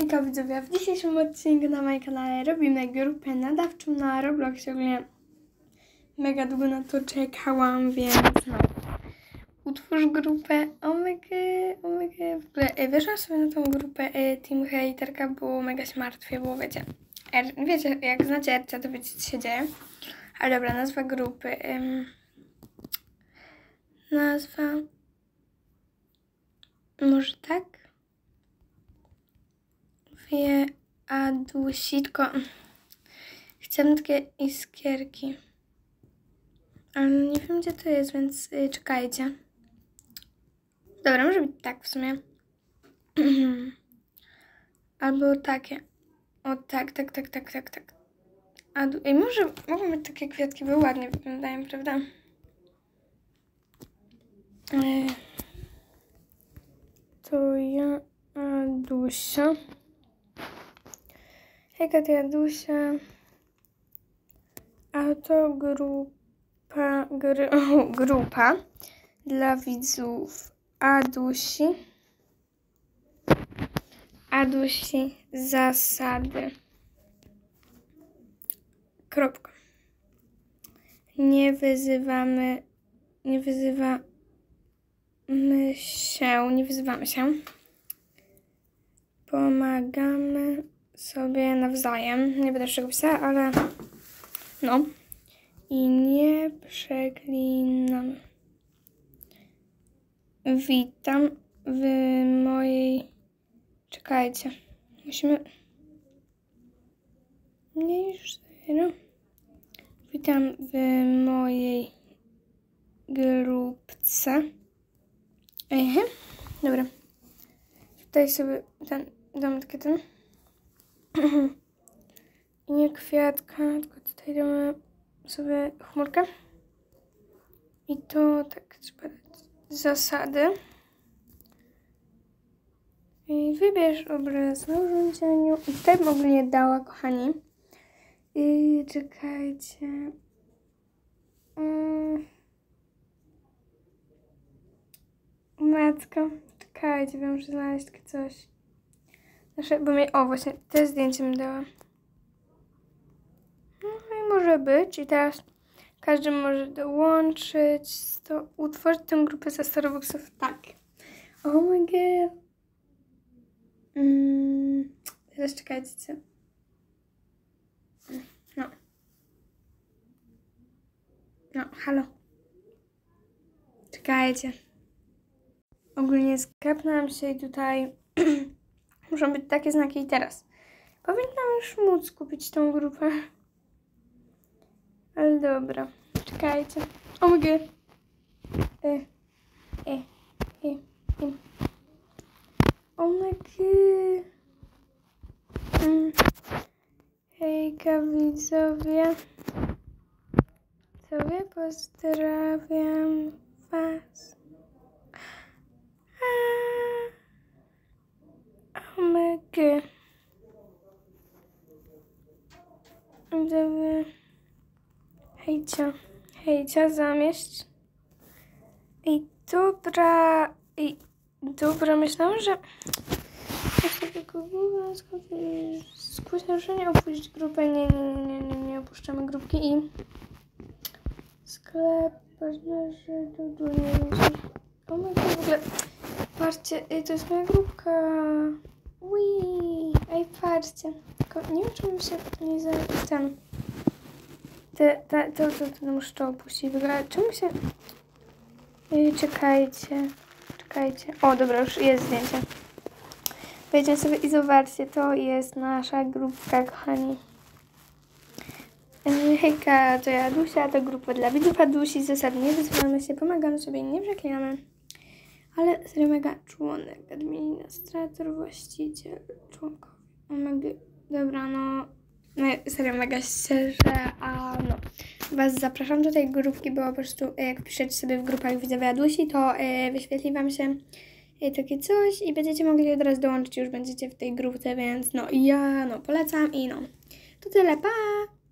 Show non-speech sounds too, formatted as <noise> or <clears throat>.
Hejka widzowie, w dzisiejszym odcinku na moim kanale robimy grupę nadawczą na Robloxie. Ogólnie mega długo na to czekałam, więc no. Utwórz grupę Omega, Omega. W ogóle e, wyszłam sobie na tą grupę e, Team Haterka, bo mega się martwię, bo wiecie, R, wiecie, jak znacie RC, to wiecie co się dzieje. Ale dobra, nazwa grupy. nazwa. Może tak? Wie Adusi, tylko chciałam takie iskierki. Ale nie wiem gdzie to jest, więc y, czekajcie. Dobra, może być tak w sumie. <clears throat> Albo takie. O tak, tak, tak, tak, tak, tak. Adu... Ej, może mogą być takie kwiatki, bo ładnie wyglądają, prawda? Ej. To ja, Adusia. Hejka, to Jadusia. A to grupa, gry, <laughs> grupa dla widzów Adusi. Adusi zasady. Kropka. Nie wyzywamy, nie wyzywamy się, nie wyzywamy się. Pomagamy sobie nawzajem. Nie będę czego pisała, ale no. I nie przeklinam. Witam w mojej... Czekajcie. Musimy... Nie już zero. Witam w mojej grupce. Ehe. Dobra. Tutaj sobie ten, damy takie ten. I <clears throat> nie kwiatka, tylko tutaj damy sobie chmurkę. I to tak trzeba zasady. I wybierz obraz na urządzeniu. I tutaj bym ogólnie dała, kochani. I czekajcie. Mm. Matko, czekajcie, wiem, muszę znaleźć coś. Nasze, bo mi, o właśnie, te zdjęcie mi dała. No i może być. I teraz każdy może dołączyć. To utworzyć tę grupę ze Starbucksów. Tak. Oh my god. Mm, teraz czekajcie. co? No. No, halo. Czekajcie. Ogólnie skapnęłam się i tutaj <clears throat> muszą być takie znaki i teraz. Powinnam już móc kupić tą grupę. Ale dobra. Czekajcie. O my god. E, e, e, e. O my. Mm. Hejka widzowie. Sobie pozdrawiam was. Widzowie. Hejcia. Hejcia, zamieść. I dobra. I dobra, myślałam, że... Skłóć naruszenie, opuścić grupę. Nie, nie, nie, nie, nie, opuszczamy grupki i... Sklep, partnerzy, do nie O my w ogóle... Patrzcie, ej, to jest moja grupka. Wii, ej, patrzcie. Tylko nie wiem, czemu się nie za... ten... Te, te, to, to, to muszę to opuścić. Czemu się... Ej, czekajcie. Czekajcie. O, dobra, już jest zdjęcie. Wejdźmy sobie i zobaczcie, to jest nasza grupka, kochani. Ej, Hejka, to ja Adusia, to grupa dla widzów Adusi. Zasady nie wyzywamy się, pomagamy sobie, nie przeklinamy. Ale serio mega członek, administrator, właściciel, członkowie. Omega, dobra, no, no serio mega szczerze, a no, was zapraszam do tej grupki, bo po prostu e, jak piszecie sobie w grupach widzowie Adusi, to e, wyświetli wam się e, takie coś i będziecie mogli od razu dołączyć, już będziecie w tej grupce, więc no ja no polecam i no, to tyle, pa!